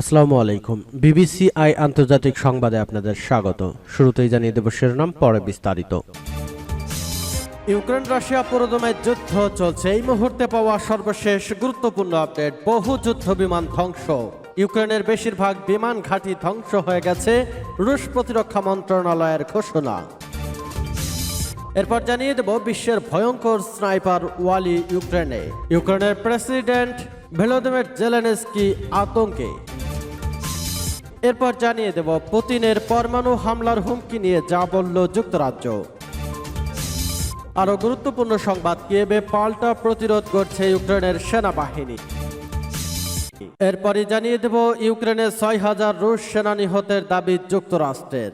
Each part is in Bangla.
আসসালামু আলাইকুম। বিবিসি আই আন্তর্জাতিক সংবাদে আপনাদের স্বাগত। শুরুতেই জানিয়ে দেব শিরোনাম, পরে বিস্তারিত। ইউক্রেন রাশিয়া পুরোদমে যুদ্ধ চলছে। এই মুহূর্তে পাওয়া সর্বশেষ গুরুত্বপূর্ণ আপডেট, বহু যুদ্ধ বিমান ধ্বংস। ইউক্রেনের বেশিরভাগ বিমান ঘাঁটি ধ্বংস হয়ে গেছে, রুশ প্রতিরক্ষা মন্ত্রণালয়ের ঘোষণা। এরপর জানিয়ে দেব বিশ্বের ভয়ঙ্কর স্নাইপার ওয়ালি ইউক্রেনে। ইউক্রেনের প্রেসিডেন্ট ভেলোদিমির জেলেনস্কি আতঙ্কে। এরপর জানিয়ে দেব, পুতিনের পরমাণু হামলার হুমকি নিয়ে যা বলল যুক্তরাজ্য। আরও গুরুত্বপূর্ণ সংবাদ, কিয়েবে পাল্টা প্রতিরোধ করছে ইউক্রেনের সেনাবাহিনী। এরপরই জানিয়ে দেব, ইউক্রেনে ছয় হাজার রুশ সেনা নিহতের দাবি যুক্তরাষ্ট্রের।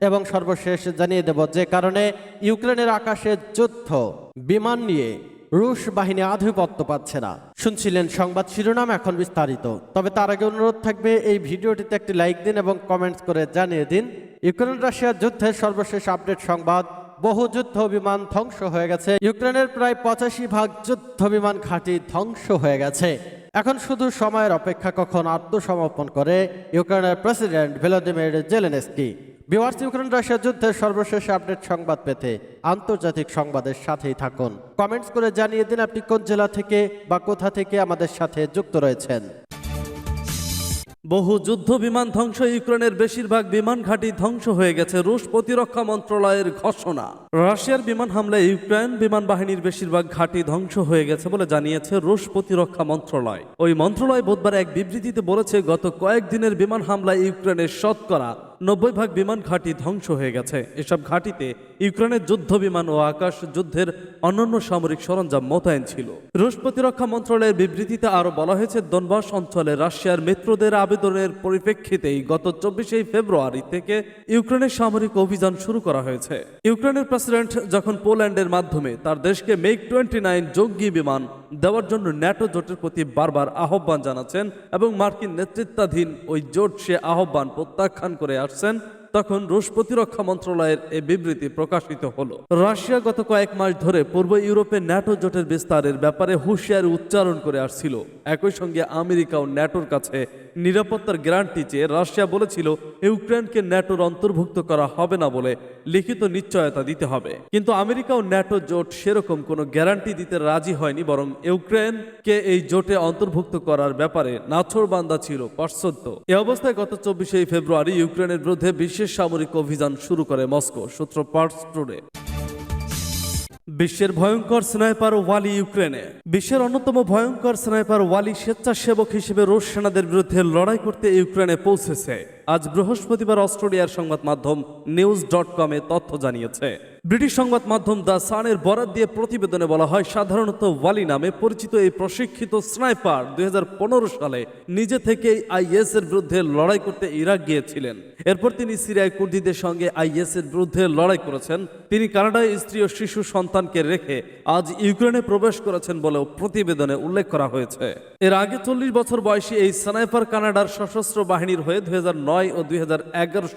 এবং সর্বশেষ জানিয়ে দেব, যে কারণে ইউক্রেনের আকাশে যুদ্ধ, বিমান নিয়ে রুশ বাহিনী আধিপত্য পাচ্ছে না। শুনছিলেন সংবাদ শিরোনাম এখন বিস্তারিত। তবে তার আগে অনুরোধ থাকবে, এই ভিডিওটিতে একটি লাইক দিন এবং কমেন্টস করে জানিয়ে দিন। ইউক্রেন রাশিয়ার যুদ্ধের সর্বশেষ আপডেট সংবাদ। বহু যুদ্ধ বিমান ধ্বংস হয়ে গেছে। ইউক্রেনের প্রায় পঁচাশি ভাগ যুদ্ধ বিমান ঘাঁটি ধ্বংস হয়ে গেছে। এখন শুধু সময়ের অপেক্ষা কখন আত্মসমর্পণ করে, ইউক্রেনের প্রেসিডেন্ট ভ্লাদিমির জেলেনস্কি। বিওয়ার্স ইউক্রেন রাশিয়া যুদ্ধের সর্বশেষ আপডেট সংবাদ পেতে আন্তর্জাতিক সংবাদের সাথেই থাকুন। কমেন্টস করে জানিয়ে দিন আপনি কোন জেলা থেকে বা কোথা থেকে আমাদের সাথে যুক্ত রয়েছেন। বহু যুদ্ধ বিমান ধ্বংস, ইউক্রেনের বেশিরভাগ বিমান ঘাঁটি ধ্বংস হয়ে গেছে, রুশ প্রতিরক্ষা মন্ত্রণালয়ের ঘোষণা। রাশিয়ার বিমান হামলায় ইউক্রেন বিমান বাহিনীর বেশিরভাগ ঘাঁটি ধ্বংস হয়ে গেছে বলে জানিয়েছে রুশ প্রতিরক্ষা মন্ত্রণালয়। ওই মন্ত্রণালয় বুধবার এক বিবৃতিতে বলেছে, গত কয়েকদিনের বিমান হামলায় ইউক্রেনের শতকরা নব্বই ভাগ বিমান ঘাঁটি ধ্বংস হয়ে গেছে। এসব ঘাঁটিতে ইউক্রেনের যুদ্ধ বিমান ও আকাশ যুদ্ধের অন্যান্য সামরিক সরঞ্জাম মোতায়েন ছিল। রুশ প্রতিরক্ষা মন্ত্রণালয়ের বিবৃতিতে আরও বলা হয়েছে, দনবাস অঞ্চলে রাশিয়ার মিত্রদের আবেদনের পরিপ্রেক্ষিতেই গত চব্বিশে ফেব্রুয়ারি থেকে ইউক্রেনের সামরিক অভিযান শুরু করা হয়েছে। ইউক্রেনের প্রেসিডেন্ট যখন পোল্যান্ডের মাধ্যমে তার দেশকে মেক টোয়েন্টি নাইন জঙ্গি বিমান দেওয়ার জন্য ন্যাটো জোটের প্রতি বারবার আহ্বান জানাচ্ছেন এবং মার্কিন নেতৃত্বাধীন ওই জোট সে আহ্বান প্রত্যাখ্যান করে আসছেন, তখন রুশ প্রতিরক্ষা মন্ত্রণালয়ের এই বিবৃতি প্রকাশিত হল। রাশিয়া গত কয়েক মাস ধরে পূর্ব ইউরোপে ন্যাটো জোটের বিস্তারের ব্যাপারে হুঁশিয়ারি উচ্চারণ করে আসছিল। একই সঙ্গে আমেরিকা ও ন্যাটোর কাছে নিরাপত্তার গ্যারান্টি চেয়ে রাশিয়া বলেছিল, ইউক্রেনকে ন্যাটোর অন্তর্ভুক্ত করা হবে না বলে লিখিত নিশ্চয়তা দিতে হবে। কিন্তু আমেরিকা ও ন্যাটো জোট সেরকম কোনো গ্যারান্টি দিতে রাজি হয়নি, বরং ইউক্রেনকে এই জোটে অন্তর্ভুক্ত করার ব্যাপারে নাছরবান্দা ছিল পার্শ্বত্য এ অবস্থায় গত চব্বিশে ফেব্রুয়ারি ইউক্রেনের বিরুদ্ধে বিশেষ সামরিক অভিযান শুরু করে মস্কো, সূত্র পার্স বিশ্বের ভয়ঙ্কর স্নাইপার ওয়ালি ইউক্রেনে। বিশ্বের অন্যতম ভয়ঙ্কর স্নাইপার ওয়ালি স্বেচ্ছাসেবক হিসেবে রুশ সেনাদের বিরুদ্ধে লড়াই করতে ইউক্রেনে পৌঁছেছে। আজ বৃহস্পতিবার অস্ট্রেলিয়ার সংবাদ মাধ্যম নিউজ ডট কমে তথ্য জানিয়েছে। ব্রিটিশ সংবাদ মাধ্যম দ্য সানের বরাদ দিয়ে প্রতিবেদনে বলা হয়, সাধারণত ওয়ালি নামে পরিচিত এই প্রশিক্ষিত স্নাইপার দুই সালে নিজে থেকেই আইএস এর বিরুদ্ধে লড়াই করতে ইরাক গিয়েছিলেন। এরপর তিনি সিরিয়ায় কুর্দিদের সঙ্গে আইএস এর বিরুদ্ধে লড়াই করেছেন। তিনি কানাডায় স্ত্রী ও শিশু সন্তানকে রেখে আজ ইউক্রেনে প্রবেশ করেছেন বলেও প্রতিবেদনে উল্লেখ করা হয়েছে। এর আগে চল্লিশ বছর বয়সী এই স্নাইপার কানাডার সশস্ত্র বাহিনীর হয়ে দুই হাজার নয় নয় ও দুই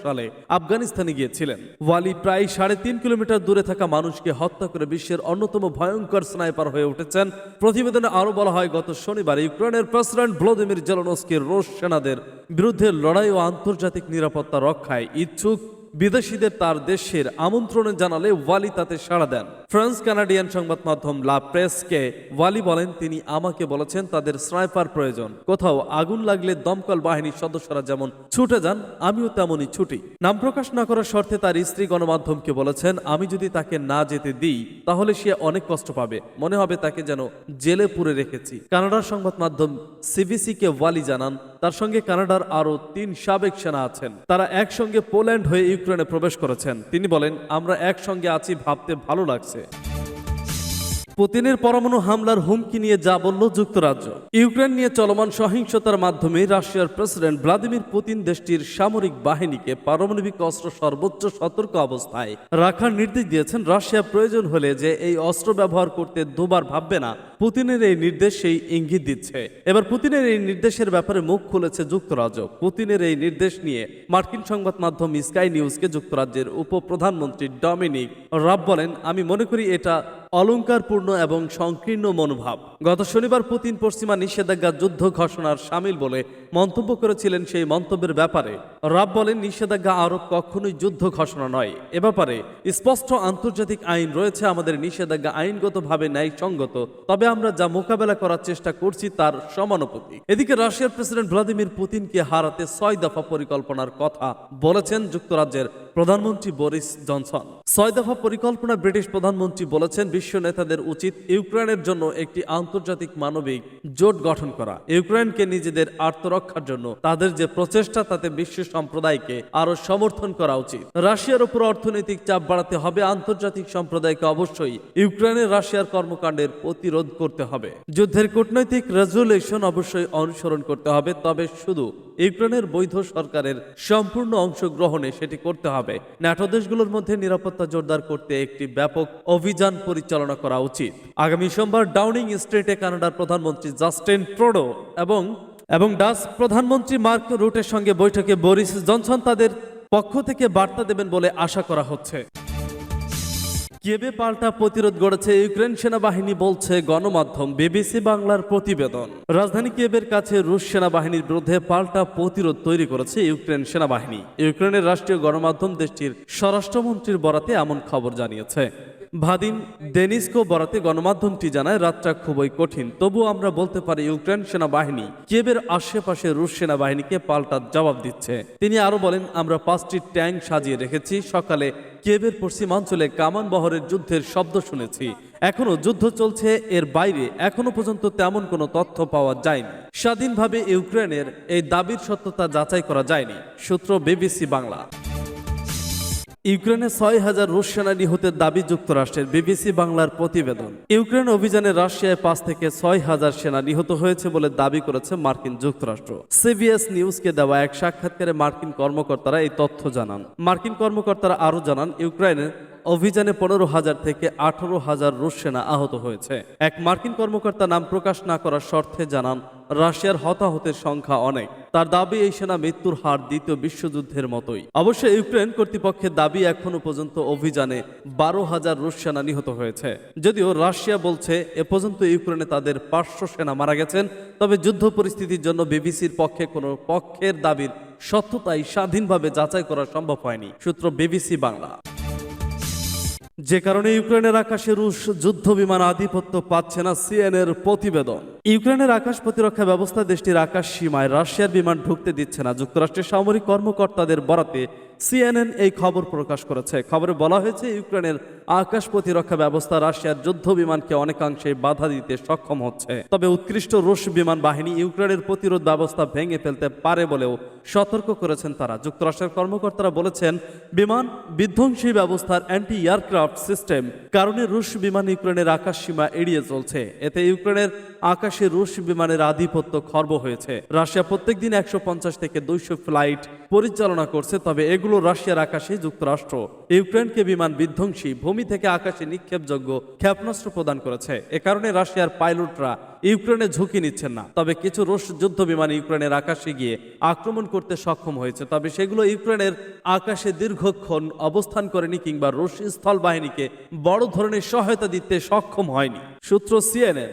সালে আফগানিস্তানে গিয়েছিলেন। ওয়ালি প্রায় সাড়ে তিন কিলোমিটার দূরে থাকা মানুষকে হত্যা করে বিশ্বের অন্যতম ভয়ঙ্কর স্নাইপার হয়ে উঠেছেন। প্রতিবেদনে আরও বলা হয়, গত শনিবার ইউক্রেনের প্রেসিডেন্ট ভ্লাদিমির জেলনস্কির রুশ সেনাদের বিরুদ্ধে লড়াই ও আন্তর্জাতিক নিরাপত্তা রক্ষায় ইচ্ছুক বিদেশিদের তার দেশের আমন্ত্রণে জানালে ওয়ালি তাতে সাড়া দেন। ফ্রান্স কানাডিয়ান সংবাদ মাধ্যম লা প্রেসকে ওয়ালি বলেন, তিনি আমাকে বলেছেন তাদের স্নাইপার প্রয়োজন। কোথাও আগুন লাগলে দমকল বাহিনীর সদস্যরা যেমন ছুটে যান, আমিও তেমনই ছুটি। নাম প্রকাশ না করার শর্তে তার স্ত্রী গণমাধ্যমকে বলেছেন, আমি যদি তাকে না যেতে দিই, তাহলে সে অনেক কষ্ট পাবে। মনে হবে তাকে যেন জেলে পুরে রেখেছি। কানাডার সংবাদ মাধ্যম সিবিসি কে ওয়ালি জানান, তার সঙ্গে কানাডার আরও তিন সাবেক সেনা আছেন। তারা একসঙ্গে পোল্যান্ড হয়ে ইউক্রেনে প্রবেশ করেছেন। তিনি বলেন, আমরা একসঙ্গে আছি, ভাবতে ভালো লাগছে। it. পুতিনের পরমাণু হামলার হুমকি নিয়ে যা বলল যুক্তরাজ্য। ইউক্রেন নিয়ে চলমান সহিংসতার মাধ্যমে রাশিয়ার প্রেসিডেন্ট ভ্লাদিমির পুতিন দেশটির সামরিক বাহিনীকে পারমাণবিক অস্ত্র সর্বোচ্চ সতর্ক অবস্থায় রাখার নির্দেশ দিয়েছেন। রাশিয়া প্রয়োজন হলে যে এই অস্ত্র ব্যবহার করতে দুবার ভাববে না, পুতিনের এই নির্দেশ সেই ইঙ্গিত দিচ্ছে। এবার পুতিনের এই নির্দেশের ব্যাপারে মুখ খুলেছে যুক্তরাজ্য। পুতিনের এই নির্দেশ নিয়ে মার্কিন সংবাদ মাধ্যম স্কাই নিউজকে যুক্তরাজ্যের উপপ্রধানমন্ত্রী ডমিনিক রাব বলেন, আমি মনে করি এটা অলঙ্কারপূর্ণ এবং সংকীর্ণ মনোভাব। গত শনিবার পুতিন পশ্চিমা নিষেধাজ্ঞা যুদ্ধ ঘোষণার সামিল বলে মন্তব্য করেছিলেন সেই মন্তব্যের ব্যাপারে। রাব বলেন, নিষেধাজ্ঞা আরোপ কখনোই যুদ্ধ ঘোষণা নয়। এ ব্যাপারে স্পষ্ট আন্তর্জাতিক আইন রয়েছে, আমাদের নিষেধাজ্ঞা আইনগতভাবে ন্যায়সঙ্গত। তবে আমরা যা মোকাবেলা করার চেষ্টা করছি তার সমানুপাতিক এদিকে রাশিয়ার প্রেসিডেন্ট ভ্লাদিমির পুতিনকে হারাতে ছয় দফা পরিকল্পনার কথা বলেছেন যুক্তরাজ্যের প্রধানমন্ত্রী বরিস জনসন। ছয় দফা পরিকল্পনা ব্রিটিশ প্রধানমন্ত্রী বলেছেন, বিশ্ব নেতাদের উচিত ইউক্রেনের জন্য একটি আন্তর্জাতিক মানবিক জোট গঠন করা। ইউক্রেনকে নিজেদের আত্মরক্ষার জন্য তাদের যে প্রচেষ্টা, তাতে বিশ্ব সম্প্রদায়কে আরও সমর্থন করা উচিত। রাশিয়ার উপর অর্থনৈতিক চাপ বাড়াতে হবে, আন্তর্জাতিক সম্প্রদায়কে অবশ্যই ইউক্রেনের রাশিয়ার কর্মকাণ্ডের প্রতিরোধ করতে হবে। যুদ্ধের কূটনৈতিক রেজুলেশন অবশ্যই অনুসরণ করতে হবে, তবে শুধু ইউক্রেনের বৈধ সরকারের সম্পূর্ণ অংশগ্রহণে সেটি করতে হবে। ন্যাটো দেশগুলোর মধ্যে নিরাপত্তা জোরদার করতে একটি ব্যাপক অভিযান পরিচালনা করা উচিত। আগামী সোমবার ডাউনিং স্ট্রিটে কানাডার প্রধানমন্ত্রী জাস্টিন ট্রোডো এবং এবং ডাচ প্রধানমন্ত্রী মার্ক রুটের সঙ্গে বৈঠকে বরিস জনসন তাদের পক্ষ থেকে বার্তা দেবেন বলে আশা করা হচ্ছে। কিয়েবে পাল্টা প্রতিরোধ গড়েছে ইউক্রেন সেনাবাহিনী বলছে গণমাধ্যম বিবিসি বাংলার প্রতিবেদন। রাজধানী কিয়েবের কাছে রুশ সেনাবাহিনীর বিরুদ্ধে পাল্টা প্রতিরোধ তৈরি করেছে ইউক্রেন সেনাবাহিনী। ইউক্রেনের রাষ্ট্রীয় গণমাধ্যম দেশটির স্বরাষ্ট্রমন্ত্রীর বরাতে এমন খবর জানিয়েছে। ভাদিম দেনিসকো বরাতে গণমাধ্যমটি জানায়, রাতটা খুবই কঠিন। তবু আমরা বলতে পারি, ইউক্রেন সেনাবাহিনী কিয়েবের আশেপাশে রুশ সেনাবাহিনীকে পাল্টা জবাব দিচ্ছে। তিনি আরও বলেন, আমরা পাঁচটি ট্যাঙ্ক সাজিয়ে রেখেছি, সকালে কিয়েবের পশ্চিমাঞ্চলে কামান বহরের যুদ্ধের শব্দ শুনেছি। এখনও যুদ্ধ চলছে, এর বাইরে এখনও পর্যন্ত তেমন কোনো তথ্য পাওয়া যায়নি। স্বাধীনভাবে ইউক্রেনের এই দাবির সত্যতা যাচাই করা যায়নি, সূত্র বিবিসি বাংলা। ইউক্রেনে ছয় হাজার রুশ সেনা নিহতের দাবি যুক্তরাষ্ট্রের বিবিসি বাংলার প্রতিবেদন। ইউক্রেন অভিযানে রাশিয়ায় পাঁচ থেকে ছয় হাজার সেনা নিহত হয়েছে বলে দাবি করেছে মার্কিন যুক্তরাষ্ট্র। সিবিএস নিউজকে দেওয়া এক সাক্ষাৎকারে মার্কিন কর্মকর্তারা এই তথ্য জানান। মার্কিন কর্মকর্তারা আরও জানান ইউক্রেনের অভিযানে পনেরো হাজার থেকে আঠারো হাজার রুশ সেনা আহত হয়েছে। এক মার্কিন কর্মকর্তা নাম প্রকাশ না করার শর্তে জানান, রাশিয়ার হতাহতের সংখ্যা অনেক। তার দাবি, এই সেনা মৃত্যুর হার দ্বিতীয় বিশ্বযুদ্ধের মতোই। অবশ্য ইউক্রেন কর্তৃপক্ষের দাবি এখনও পর্যন্ত অভিযানে বারো হাজার রুশ সেনা নিহত হয়েছে। যদিও রাশিয়া বলছে, এ পর্যন্ত ইউক্রেনে তাদের পাঁচশো সেনা মারা গেছেন, তবে যুদ্ধ পরিস্থিতির জন্য বিবিসির পক্ষে কোনো পক্ষের দাবির সত্যতাই স্বাধীনভাবে যাচাই করা সম্ভব হয়নি, সূত্র বিবিসি বাংলা। যে কারণে ইউক্রেনের আকাশে রুশ যুদ্ধ বিমান আধিপত্য পাচ্ছে না সিএনএর প্রতিবেদন। ইউক্রেনের আকাশ প্রতিরক্ষা ব্যবস্থা দেশটির আকাশ সীমায় রাশিয়ার বিমান ঢুকতে দিচ্ছে না। যুক্তরাষ্ট্রের সামরিক কর্মকর্তাদের বরাতে সিএনএন এই খবর প্রকাশ করেছে। খবরে বলা হয়েছে, ইউক্রেনের আকাশ প্রতিরক্ষা ব্যবস্থা রাশিয়ার যুদ্ধ বিমানকে অনেকাংশে বাধা দিতে সক্ষম হচ্ছে। তবে উৎকৃষ্ট রুশ বিমান বাহিনী ইউক্রেনের প্রতিরোধ ব্যবস্থা ভেঙে ফেলতে পারে বলেও সতর্ক করেছেন তারা। যুক্তরাষ্ট্রের কর্মকর্তারা বলেছেন, বিমান বিধ্বংসী ব্যবস্থার অ্যান্টি এয়ারক্রাফট সিস্টেম কারণে রুশ বিমান ইউক্রেনের আকাশ সীমা এড়িয়ে চলছে। এতে ইউক্রেনের আকাশে রুশ বিমানের আধিপত্য খর্ব হয়েছে। রাশিয়া প্রত্যেকদিন একশো পঞ্চাশ থেকে দুইশো ফ্লাইট পরিচালনা করছে, তবে এগুলো রাশিয়ার আকাশে যুক্তরাষ্ট্র। ইউক্রেনকে বিমান বিধ্বংসী, ভূমি থেকে আকাশে নিক্ষেপযোগ্য ক্ষেপণাস্ত্র প্রদান করেছে। এ কারণে রাশিয়ার পাইলটরা ইউক্রেনে ঝুঁকি নিচ্ছেন না। তবে কিছু রুশ যুদ্ধ বিমান ইউক্রেনের আকাশে গিয়ে আক্রমণ করতে সক্ষম হয়েছে, তবে সেগুলো ইউক্রেনের আকাশে দীর্ঘক্ষণ অবস্থান করেনি কিংবা রুশ স্থল বাহিনীকে বড় ধরনের সহায়তা দিতে সক্ষম হয়নি। সূত্র সিএনএন।